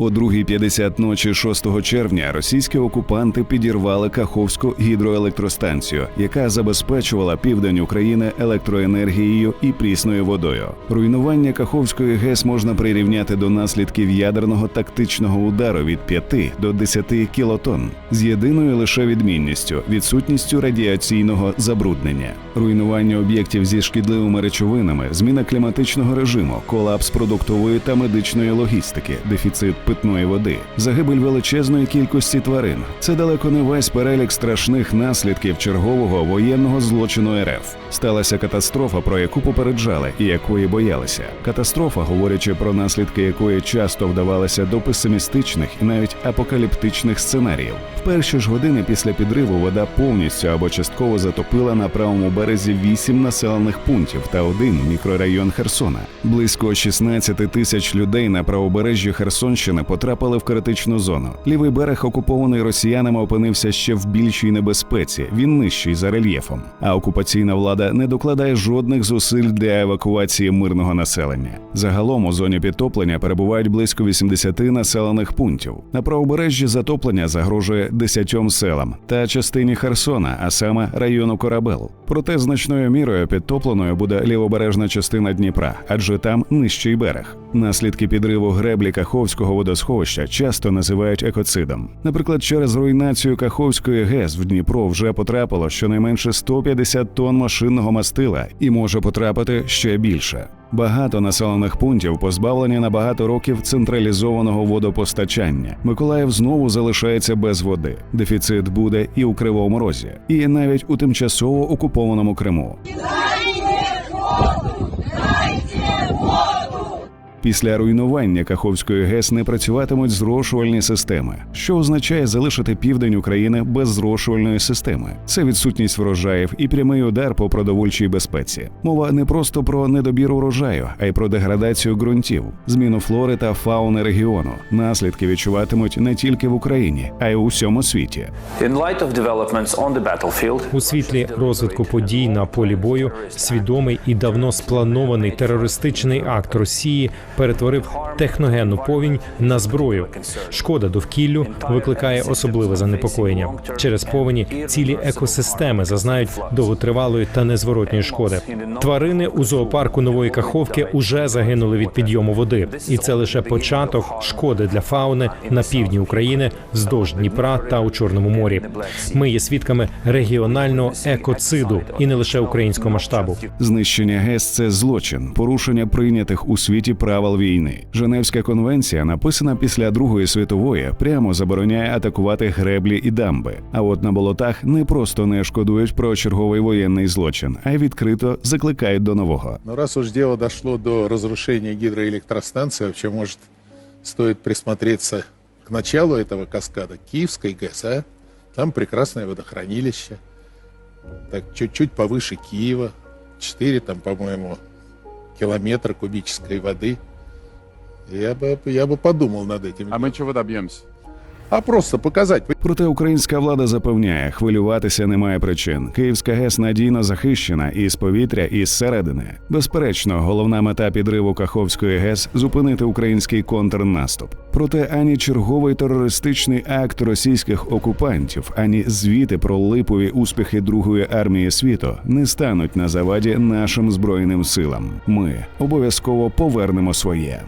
О 2.50 ночі 6 червня російські окупанти підірвали Каховську гідроелектростанцію, яка забезпечувала південь України електроенергією і прісною водою. Руйнування Каховської ГЕС можна прирівняти до наслідків ядерного тактичного удару від 5 до 10 кілотон з єдиною лише відмінністю відсутністю радіаційного забруднення, руйнування об'єктів зі шкідливими речовинами, зміна кліматичного режиму, колапс продуктової та медичної логістики, дефіцит питної води, загибель величезної кількості тварин. Це далеко не весь перелік страшних наслідків чергового воєнного злочину РФ. Сталася катастрофа, про яку попереджали і якої боялися. Катастрофа, говорячи про наслідки якої часто вдавалося до песимістичних і навіть апокаліптичних сценаріїв. В перші ж години після підриву вода повністю або частково затопила на правому березі вісім населених пунктів та один мікрорайон Херсона. Близько 16 тисяч людей на правобережжі Херсонщини потрапили в критичну зону. Лівий берег, окупований росіянами, опинився ще в більшій небезпеці. Він нижчий за рельєфом. А окупаційна влада не докладає жодних зусиль для евакуації мирного населення. Загалом у зоні підтоплення перебувають близько 80 населених пунктів. На правобережжі затоплення загрожує 10 селам та частині Херсона, а саме району Корабел. Проте значною мірою підтопленою буде лівобережна частина Дніпра, адже там нижчий берег. Наслідки підриву греблі Каховського водосховища часто називають екоцидом. Наприклад, через руйнацію Каховської ГЕС в Дніпро вже потрапило щонайменше 150 тонн машинного мастила і може потрапити ще більше. Багато населених пунктів позбавлені на багато років централізованого водопостачання. Миколаїв знову залишається без води. Дефіцит буде і у Кривому Розі, і навіть у тимчасово окупованому Криму. Після руйнування Каховської ГЕС не працюватимуть зрошувальні системи, що означає залишити південь України без зрошувальної системи. Це відсутність врожаїв і прямий удар по продовольчій безпеці. Мова не просто про недобір урожаю, а й про деградацію ґрунтів, зміну флори та фауни регіону. Наслідки відчуватимуть не тільки в Україні, а й у всьому світі. In light of developments on the battlefield, У світлі розвитку подій на полі бою свідомий і давно спланований терористичний акт Росії перетворив техногенну повінь на зброю. Шкода довкіллю викликає особливе занепокоєння. Через повені цілі екосистеми зазнають довготривалої та незворотньої шкоди. Тварини у зоопарку нової каховки уже загинули від підйому води, і це лише початок шкоди для фауни на півдні України вздовж Дніпра та у Чорному морі. Ми є свідками регіонального екоциду і не лише українського масштабу. Знищення ГЕС це злочин, порушення прийнятих у світі правил війни. Женевська конвенція, написана після Другої світової, прямо забороняє атакувати греблі і дамби. А от на болотах не просто не шкодують про черговий воєнний злочин, а й відкрито закликають до нового. Но раз уж дело дошло до разрушения гидроэлектростанции, вообще, может, стоит присмотреться к началу этого каскада Киевской ГЭС, а? Там прекрасное водохранилище. Так, чуть-чуть повыше Киева. 4, там, по-моему, километра кубической воды. Я бы, я бы подумал над этим. А мы чего добьемся? А просто показать. Проте українська влада запевняє, хвилюватися немає причин. Київська ГЕС надійно захищена і з повітря, і зсередини. Безперечно, головна мета підриву Каховської ГЕС зупинити український контрнаступ. Проте ані черговий терористичний акт російських окупантів, ані звіти про липові успіхи Другої армії світу не стануть на заваді нашим збройним силам. Ми обов'язково повернемо своє.